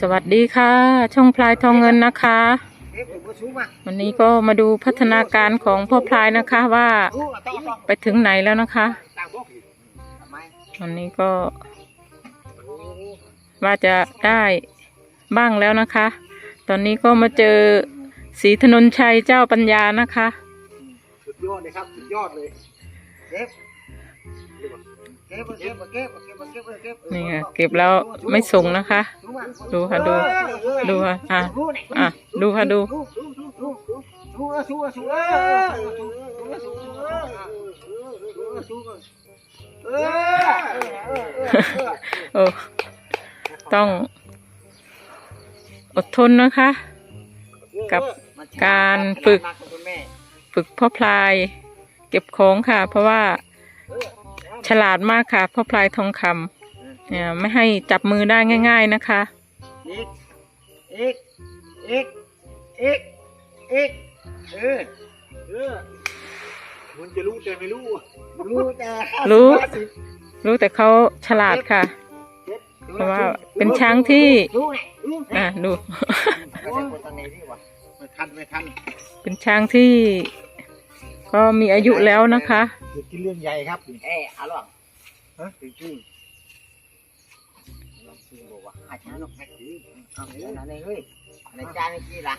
สวัสดีค่ะ ช่องพลายทองเงินนะคะ วันนี้ก็มาดูพัฒนาการของพ่อพลายนะคะว่าไปถึงไหนแล้วนะคะต่างพวกทำไมวันนี้ก็ ว่าจะได้บ้างแล้วนะคะ ตอนนี้ก็มาเจอศรีถนนชัยเจ้าปัญญานะคะ สุดยอดเลยครับ สุดยอดเลยเนี่ค่ะเก็บแล้วไม่ส่งนะคะ ดูค่ะดู ดูค่ะอะอะดูค่ะดูโอ้ต้องอดทนนะคะ กับการฝึก ฝึกพ่อพลาย เก็บของค่ะ เพราะว่า ฉลาดมากค่ะพ่อพลายทองคำเนี่ยไม่ให้จับมือได้ง่าย ๆนะคะอีกอีกอีกอีกอีกเออเออมันจะรู้แต่ไม่รู้ รู้แต่รู้ รู้แต่เขาฉลาดค่ะ เพราะว่าเป็นช้างที่รู้ไงรู้อะดูตอนนี้ดีวะไม่ทันไม่ทันเป็นช้างที่ ก็มีอายุแล้วนะคะ เดี๋ยวกินเรื่องใหญ่ครับเอ๊ะอาล่ะฮะจริงจริงลองจริงบอกว่าอาจารย์นกแม็กซี่เอาเดี๋ยวนะนี่เฮ้ยในจานนี่กี่ล่ะ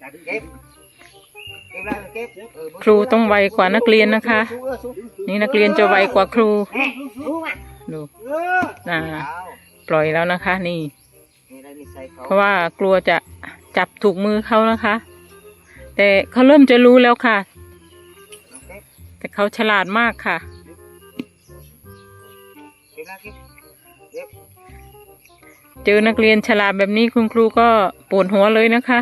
จานเก็บเก็บแล้วเก็บเออครูต้องไวกว่านักเรียนนะคะ นี่นักเรียนจะไวกว่าครูเอ๊ะรู้ไหมดูเอออ่าเอาปล่อยแล้วนะคะ นี่นี่ได้นิสัยเขาเพราะว่ากลัวจะจับถูกมือเขานะคะ แต่เขาเริ่มจะรู้แล้วค่ะเก็บ แต่เขาฉลาดมากค่ะเจอนักเรียนฉลาดแบบนี้คุณครูก็ปวดหัวเลยนะคะ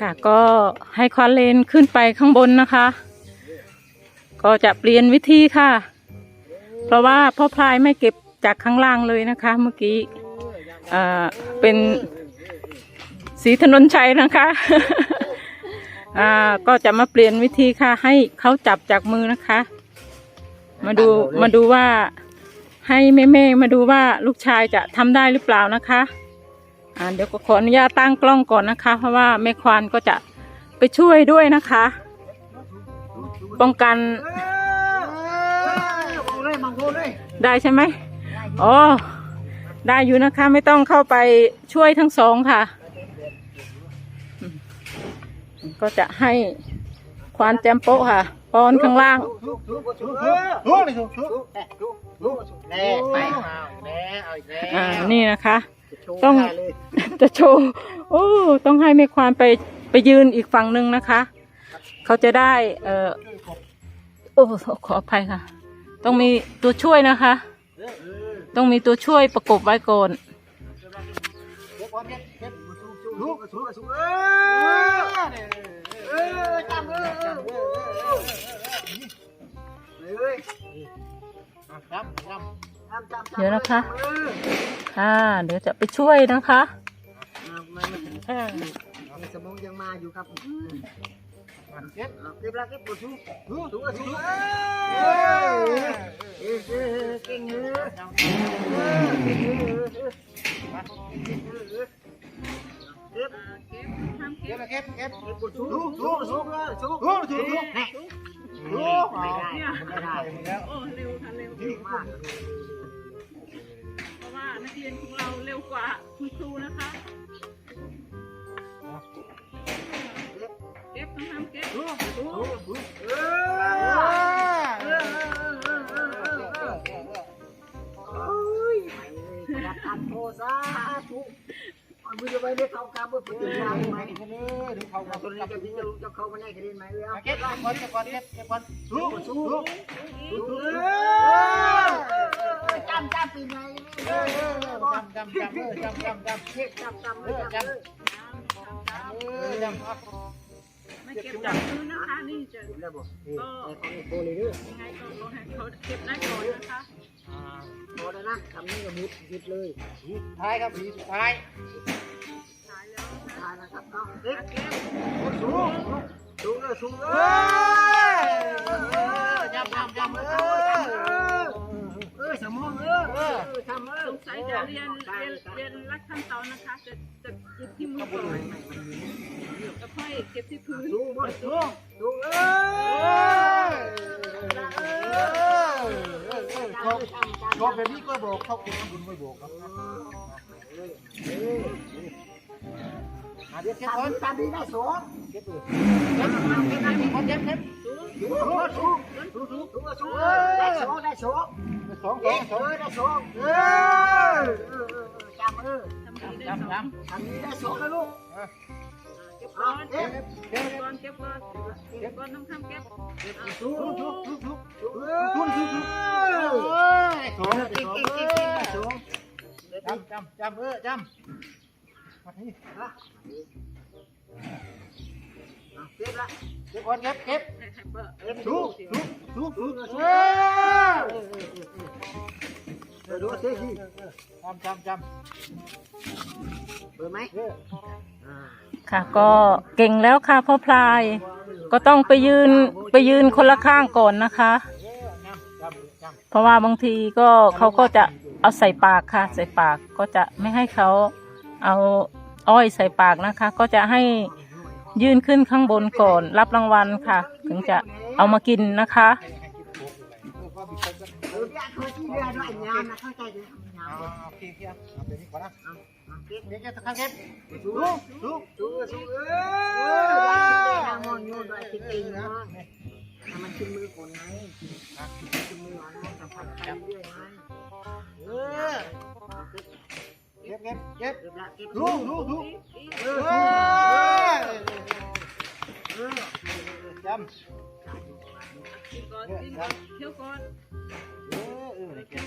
ค่ะก็ให้ควานเลนขึ้นไปข้างบนนะคะ ก็จะเปลี่ยนวิธีค่ะ เพราะว่าพ่อพลายไม่เก็บจากข้างล่างเลยนะคะ เมื่อกี้ อ่าเป็นสีถนนชัยนะคะ อ่าก็จะมาเปลี่ยนวิธีค่ะ ให้เขาจับจากมือนะคะ มาดูมาดูว่าให้แม่แม่ๆมาดูว่าลูกชายจะทำได้หรือเปล่านะคะอ่าเดี๋ยวก็ขออนุญาตตั้งกล้องก่อนนะคะ เพราะว่าแม่ควานก็จะไปช่วยด้วยนะคะ ป้องกันมังเลยมังโคเลยได้ใช่ไหมอ๋อ ได้อยู่นะคะไม่ต้องเข้าไปช่วยทั้งสองค่ะ ก็จะให้ควานแจมโปะค่ะป้อนข้างล่างอ่านี่นะคะ ต้องจะโชว์โอ้ต้องให้แม่ควานไปไปยืนอีกฝั่งหนึ่งนะคะ เขาจะได้ เออโอ้ขออภัยค่ะ ต้องมีตัวช่วยนะคะ ต้องมีตัวช่วยประกบไว้ก่อนเดี๋ยวนะคะอ่าเดี๋ยวจะไปช่วยนะคะสมองยังมาอยู่ครับ Aktif lagi pusu. Pusu pusu. เพราะว่านักเรียนของเราเร็วกว่าคุณครูนะคะ องทำเก็บทุกทุกทุกเอออยากทำโทษาทุกมือจะไปเรียกเขากำมือปืนยาวไหมดูเขาเราตัวนี้จะพิจารณาจะเขามาในคดีไหมเอาเก็บก่อนเก็บก่อนเก็บเก็บก่อนสู้สู้จำจำปีไหนจำจำจำจำจำจำเช็คจำจำเลยจำเลยจำไม่ เก็บจากมือนนะคะนี่จะแล้วบอกก็ไอ้ของโบลีด้วยยังไงก็รอให้เขาเก็บได้ก่อนนะคะพอแล้วนะทำนี่ก็มุดหยุดเลยสุดท้ายครับสีสุดท้ายตายแล้วทานนะครับเนาะเก็บสู้สู้เลยสู้เลเฮ้ยยจำจำจำเออเออ สมองเออเออทำเออสงสัยจะเรียนเรียนเรียนรักขั้นตอนนะคะ จะจะหยิบที่มือก่อนแล้วค่อยเก็บที่พื้นดูบนดูดูเออชอบแบบนี้ก็บอกเขาคุณบุญไม่บอกครับเดี๋ยวเก็บก่อนตามนี้ได้สองเก็บเลยเก็บเก็บเก็บเก็บเก็บดูดูดูดูดูดูได้สองได้สอง สองสเอองสองได้สองเออจำเออทำดีได้จำสองจำทำนี้ได้สองนะลูกเก็บก่อนเก็บเก็บก่อนเก็บก่อนเก็บก่อนน้ำข้ามเก็บดูทุกทุกทุกทุกดูทุกทุกทุกเออสองเก่งสองเก่งเก่งเก่งได้สองจำจำจำเออจำมาที่ เก็บละเก็บก่อนเก็บเก็บให้ให้เบอร์เก็บทุดูกทุกทุกทุกเออเออดูเสียทีจำจำจเบอร์ไหมค่ะก็เก่งแล้วค่ะพ่อพลาย ก็ต้องไปยืนไปยืนคนละข้างก่อนนะคะ เพราะว่าบางทีก็เขาก็จะเอาใส่ปากค่ะ ใส่ปากก็จะไม่ให้เขาเอาอ้อยใส่ปากนะคะ ก็จะให้ ยื่นขึ้นข้างบนก่อน รับรางวัลค่ะ ถึงจะเอามากินนะคะเก็มีคนก็เออพี่เขาที่เรือด้วยงานนะเข้าใจดีงานอ่าโอเคโอเคเอาไปนี่ก่อนนะเก็บเก็บดูดูดูเออไงขึ้นมือคนไงขึ้นมือมันสัมผัสไปเรื่อยไงเออเก็บเก็บเก็บเก็บละเก็บทุกทุกทุกเออ จำกินก่อนกินก่อนเที่ยวก่อนเออเออเก็บ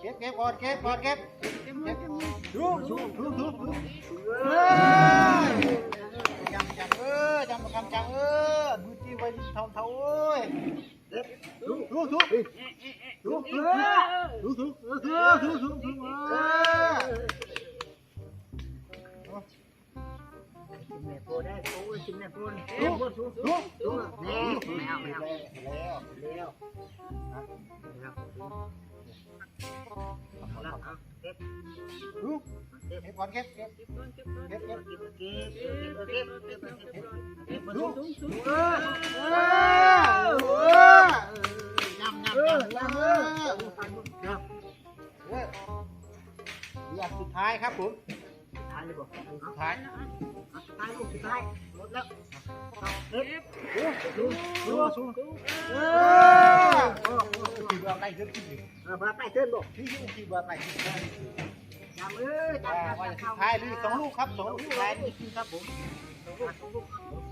เก็บเก็บก่อนเก็บก่อนเก็บเก็บมือเก็บมือทุกทุกทุกทุกทุกเอเอออจำจำเออจำประคำจำเออมือจีไว้ทำเท่าเอ้ย เก็บทุกทุกทุกเอ๊ะเอ๊ะเอ๊ะทุกเอทุกอทุกทุกทุกทุกทุกทุกเออแม่โปได้โปชิมแม่โปเก็บทุกทุกทุกแม่ไม่เอาไม่เอาแล้วเร็วนะครับเอาละเอาเก็บทุกเก็บเก็บก่อนเก็บเก็บเก็บก่อนเก็บก่อนเก็บเก็บเก็บเก็บเก็บเก็บเก็บเก็บ เก็บทุกสูงสูงเออเออเออยำเออยำยำเอเอออเอออย่างสุดท้ายครับผมท้ายเลยบอกสุดท้ายท้ายลูกสุดท้ายหมดแล้วเก็บเก็บดูดูดูเออที่ว่าไล่เดินขึ้นอีกเออมาไปเชิญบอกที่ที่ว่าไล่ขึ้นได้จำเออจำจำจำสุดท้ายหรือสองลูกครับสองลูกสุดท้ายนี่ครับผม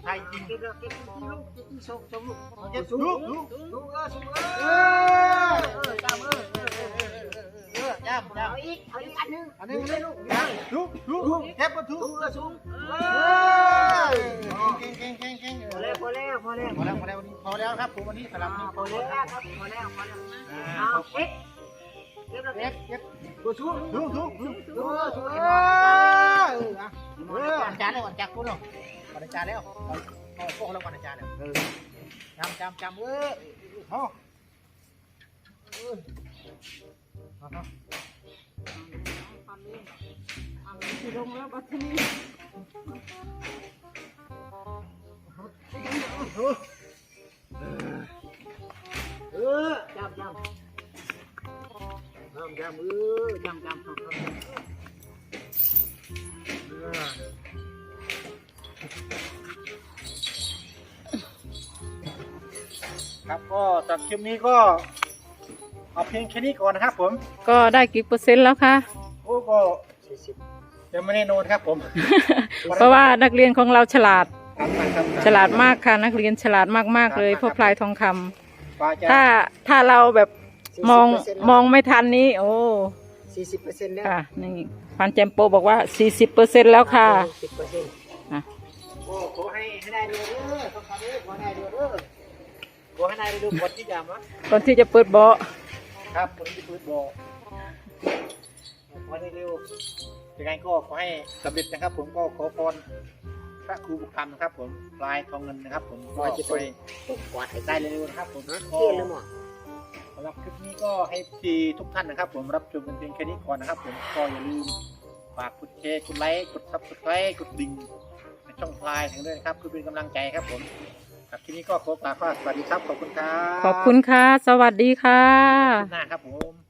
ไทยจริงเก็บเก็บลูกเก็บส่งส่งลูกเจ็ดลูกลูกลูกเออส่งเออเออจำเออเออเออเออย่ำเอาย่ำอีกเอาอีกอันนึงอันนี้เลยลูกลูกลูกเก็บมาทุกลูกเออส่งเออออเก่งเก่งเก่งเก่งพอแล้วพอแล้วพอแล้วพอแล้วพอแล้ววันนี้พอแล้วครับผมวันนี้สำหรับวันนี้พอแล้วครับพอแล้วพอแล้วเอาเก็บเก็บแล้วเก็ก็บเก็บตัวสูงลูกลูกลูกลูกสูง อเอออเออวันจานแล้ววันจากคุณเนาะวันจานแล้วเอาพวกเราวันจานแล้วเออจำจำจำเออเอาเออเอาสิลงแล้วบัดนี้เออจำจำจำจำเออจำจำจำ ก็สำหรับคลิปนี้ก็เอาเพียงแค่นี้ก่อนนะครับ ผมก็ได้กี่เปอร์เซ็นต์แล้วคะ โอ้ก็ยังไม่แน่นอนครับผม เพราะว่านักเรียนของเราฉลาด ครับครับฉลาดมากค่ะ นักเรียนฉลาดมากๆเลยพ่อพลายทองคำกว่าจะ ถ้าถ้าเราแบบมองมองไม่ทันนี้ โอ้สี่สิบเปอร์เซ็นต์แล้วค่ะนี่พันแจมโปบอกว่า 40เปอร์เซ็นต์แล้วค่ะ สิบเปอร์เซ็นต์อะ โอ้ขอให้ให้ได้เร็วเด้อต้องทำเด้อขอให้ได้เร็วเด้อ ขอให้ได้เร็วกดที่ยามวะก่อนที่จะเปิดเบาะครับคนที่เปิดบ่อขอให้ได้เร็วยังไงก็ขอให้สำเร็จนะครับ ผมก็ขอพรพระครูบุญธรรมนะครับ ผมปลายทองเงินนะครับ ผมก็จะไปตกกวาดให้ได้ได้เร็วๆนะครับ ผมฮะก็เที่ยงแล้วมั้งสำหรับคลิปนี้ก็ให้ทีทุกท่านนะครับ ผมรับชมกันเพียงแค่นี้ก่อนนะครับ ผมก็อย่าลืมฝากกดแชร์กดไลค์กดซับสไครต์กดดิ่งในช่องพลายทั้งด้วยนะครับเพื่อเป็นกำลังใจครับผม ครับทีนี้ก็ขอกล่าวว่าสวัสดีครับ ขอบคุณครับขอบคุณค่ะ สวัสดีค่ะหน้าครับผม